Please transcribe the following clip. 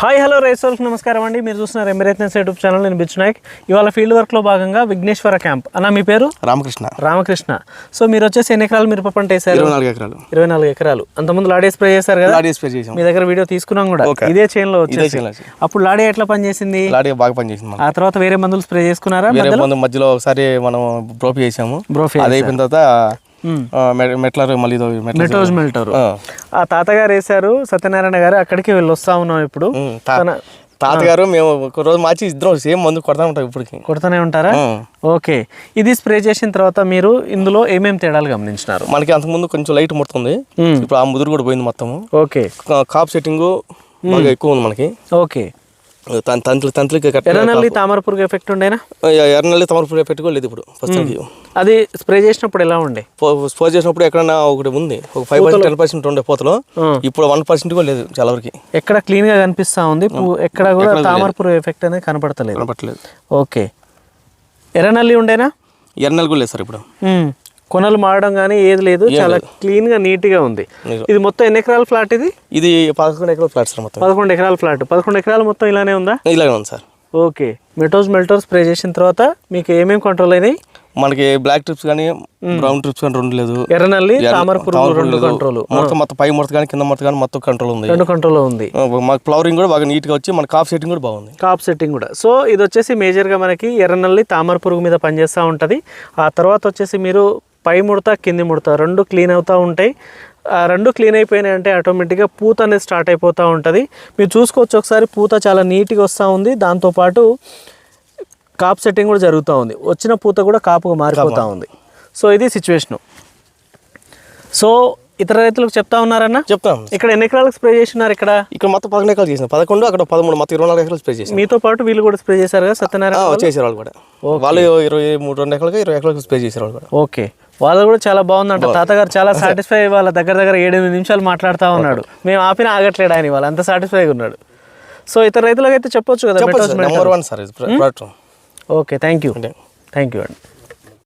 Hi hello రైసోల్కి నమస్కారం అండి. మీరు చూస్తున్నారు ఎంబరేత్నెస్ యూట్యూబ్ ఛానల్ నేను బిచ్చు నాయక్. ఇవాళ ఫీల్డ్ వర్క్లో భాగంగా విఘ్నేశ్వర క్యాంప్. అన్న మీ పేరు? రామకృష్ణ. రామకృష్ణ. సో మీరు వచ్చేసి ఎన్ని ఎకరాలు మిరప పంట వేశారు? ఇరవై నాలుగు ఎకరాలు. ఇరవై నాలుగు ఎకరాలు. అంతకుముందు లాడే స్ప్రే చేశారు కదా? లాడీ స్ప్రే చేసాం మీ దగ్గర వీడియో తీసుకున్నాం కూడా. ఇదే చైన్లో ఇదే వచ్చేసి. అప్పుడు లాడే ఎట్లా పనిచేసింది లాడీ బాగా పనిచేసింది ఆ తర్వాత వేరే మందులు స్ప్రే చేసుకున్నారా? వేరే మందు మధ్యలో ఒకసారి మనం బ్రోపి చేసాము. బ్రోఫీ అది అయిపోయిన తర్వాత మెట్లర్ మళ్ళీ మెటోజ్ మెల్టర్. ఆ. తాతగారు వేశారు సత్యనారాయణ గారు అక్కడికి వెళ్ళి వస్తా ఉన్నాం ఇప్పుడు. తన తాతగారు మేము ఒక రోజు మార్చి ఇద్దరం సేమ్ మందు కొడతా ఉంటాం ఇప్పటికి. కొడుతూనే ఉంటారా. ఓకే. ఇది స్ప్రే చేసిన తర్వాత మీరు ఇందులో ఏమేమి తేడాలు గమనించినారు? మనకి అంతకుముందు కొంచెం లైట్ ముడుతుంది. ఇప్పుడు ఆ ముదురు కూడా పోయింది మొత్తము. ఓకే. కాప్ సెట్టింగ్ బాగా ఎక్కువ ఉంది మనకి. ఓకే. తంతులు తంతులకి కరెక్ట్ ఎర్రనల్లి తామర పురుగు ఎఫెక్ట్ ఉండేనా? ఎర్రనల్లి తమరు పెట్టుకోలేదు ఇప్పుడు ప్రస్తుతానికి అది స్ప్రే చేసినప్పుడు ఎలా ఉండే? స్పోజ్ చేసినప్పుడు ఎక్కడన్నా ఒకటి ఉంది ఒక ఫైవ్ పర్సెంట్ టెన్ పర్సెంట్ ఉండే పోతలో. ఇప్పుడు వన్ పర్సెంట్ కూడా లేదు చాలా వరకు. ఎక్కడ క్లీన్గా కనిపిస్తా ఉంది ఎక్కడ కూడా తామర పురుగు ఎఫెక్ట్ అనేది కనపడతలేదు. కనపట్లేదు ఓకే. ఎర్రనల్లి ఉండేనా? ఎర్రనల్లి కూడా లేదు సార్ ఇప్పుడు. కొనలు మారడం కానీ ఏది లేదు. చాలా క్లీన్గా నీట్గా ఉంది. ఇది మొత్తం ఎన్ని ఎకరాల ఫ్లాట్ ఇది? ఇది పదకొండు ఎకరాల ఫ్లాట్ సార్ మొత్తం. పదకొండు ఎకరాల ఫ్లాట్. పదకొండు ఎకరాలు మొత్తం ఇలానే ఉందా? ఇలాగే ఉంది సార్. ఓకే. మెటోజ్ మెల్టోర్ స్ప్రే చేసిన తర్వాత మీకు ఏమేమి కంట్రోల్ అయినాయి? మనకి బ్లాక్ ట్రిప్స్ కానీ బ్రౌన్ ట్రిప్స్ కానీ రెండు లేదు. ఎర్రనల్లి ఎర్ర- తామర పురుగు రెండు. కంట్రోల్. మొత్తం మొత్తం పై ముడత కానీ కింద ముడత కానీ మొత్తం కంట్రోల్ ఉంది. రెండు కంట్రోల్ ఉంది. మాకు ఫ్లవరింగ్ కూడా బాగా నీట్గా వచ్చి మన కాఫ్ సెట్టింగ్ కూడా బాగుంది. కాప్ సెట్టింగ్ కూడా. సో ఇది వచ్చేసి మేజర్గా మనకి ఎర్రనల్లి తామర పురుగు మీద పనిచేస్తూ ఉంటుంది. ఆ తర్వాత వచ్చేసి మీరు పై ముడత కింది ముడత రెండు క్లీన్ అవుతూ ఉంటాయి. రెండు క్లీన్ అయిపోయినాయి అంటే ఆటోమేటిక్గా పూత అనేది స్టార్ట్ అయిపోతూ ఉంటుంది. మీరు చూసుకోవచ్చు ఒకసారి పూత చాలా నీట్గా వస్తూ ఉంది. దాంతోపాటు కాప్ సెట్టింగ్ కూడా జరుగుతూ ఉంది. వచ్చిన పూత కూడా కాపుగా మారిపోతూ ఉంది. సో ఇది సిచ్యువేషను. సో ఇతర రైతులకు చెప్తా ఉన్నారన్న? చెప్తాం. ఇక్కడ ఎన్ని ఎకరాలకు స్ప్రే చేసినారు ఇక్కడ? ఇక్కడ మొత్తం పదకొండు ఎకరాలు చేసిన. పదకొండు అక్కడ పదమూడు మొత్తం ఇరవై నాలుగు ఎకరాలు స్ప్రే చేసాం మీతో పాటు వీళ్ళు కూడా స్ప్రే చేశారు కదా సత్యనారాయణ ఆ, చేసారు వాళ్ళు కూడా. వాళ్ళు ఇరవై మూడు రెండు ఎకరాలకి ఇరవై ఎకరాలకు స్ప్రే చేసారు వాళ్ళు కూడా. ఓకే. వాళ్ళు కూడా చాలా బాగుందంట. తాతగారు చాలా సాటిస్ఫై వాళ్ళ దగ్గర దగ్గర ఏడెనిమిది నిమిషాలు మాట్లాడుతూ ఉన్నాడు. మేము ఆపిన ఆగట్లేడు ఆయన వాళ్ళు అంత సాటిస్ఫైగా ఉన్నాడు. సో ఇతర రైతులకు అయితే చెప్పొచ్చు. కదా. Okay thank you thank you అండి.